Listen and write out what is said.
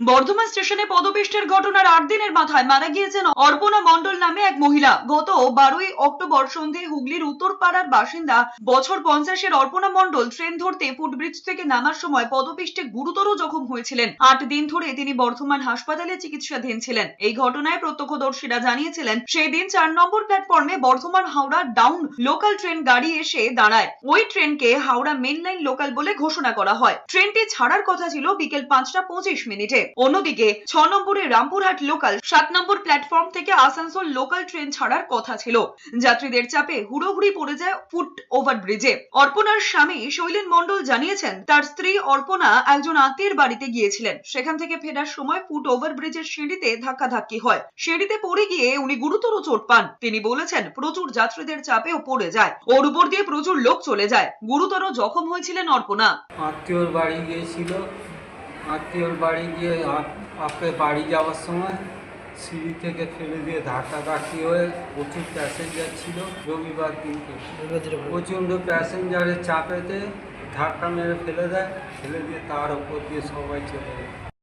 বর্ধমান স্টেশনে পদপিষ্টের ঘটনার আট দিনের মাথায় মারা গিয়েছেন অর্পণা মণ্ডল নামে এক মহিলা। গত বারোই অক্টোবর সন্ধে হুগলির উত্তরপাড়ার বাসিন্দা বছর পঞ্চাশের অর্পণা মণ্ডল ট্রেন ধরতে ফুটব্রিজ থেকে নামার সময় পদপিষ্টে গুরুতর জখম হয়েছিলেন। আট দিন ধরে তিনি বর্ধমান হাসপাতালে চিকিৎসাধীন ছিলেন। এই ঘটনায় প্রত্যক্ষদর্শীরা জানিয়েছিলেন সেই দিন চার নম্বর প্ল্যাটফর্মে Bardhaman Howrah down local train গাড়ি এসে দাঁড়ায়। ওই ট্রেনকে হাওড়া মেন লাইন লোকাল বলে ঘোষণা করা হয়। ট্রেনটি ছাড়ার কথা ছিল বিকেল পাঁচটা পঁচিশ মিনিটে। অন্যদিকে ছ নম্বরে রামপুরহাট লোকাল সাত নম্বর প্ল্যাটফর্ম থেকে আসানসোল লোকাল ট্রেন ছাড়ার কথা ছিল। যাত্রীদের চাপে হুড়োহুড়ি পড়ে যায় ফুট ওভার ব্রিজে অর্পণার স্বামী শৈলেন মন্ডল জানিয়েছেন, তার স্ত্রী অর্পণা একজন আত্মীয়ের বাড়িতে গিয়েছিলেন। সেখান থেকে ফেরার সময় ফুট ওভার ব্রিজের সিঁড়িতে ধাক্কাধাক্কি হয়। সিঁড়িতে পড়ে গিয়ে উনি গুরুতর চোট পান। তিনি বলেছেন, প্রচুর যাত্রীদের চাপেও পড়ে যায়। ওর উপর দিয়ে প্রচুর লোক চলে যায়। গুরুতর জখম হয়েছিলেন অর্পণা। আত্মীয়র বাড়ি গিয়েছিল। আত্মীয়র বাড়ি গিয়ে আপ- বাড়ি যাওয়ার সময় সিঁড়ি থেকে ফেলে দিয়ে ধাক্কা ধাক্কি হয়ে প্রচুর প্যাসেঞ্জার ছিল, রবিবার দিনকে প্রচণ্ড প্যাসেঞ্জারের চাপেতে ধাক্কা মেরে ফেলে দেয়, ফেলে দিয়ে তার ওপর দিয়ে সবাই চলে যায়।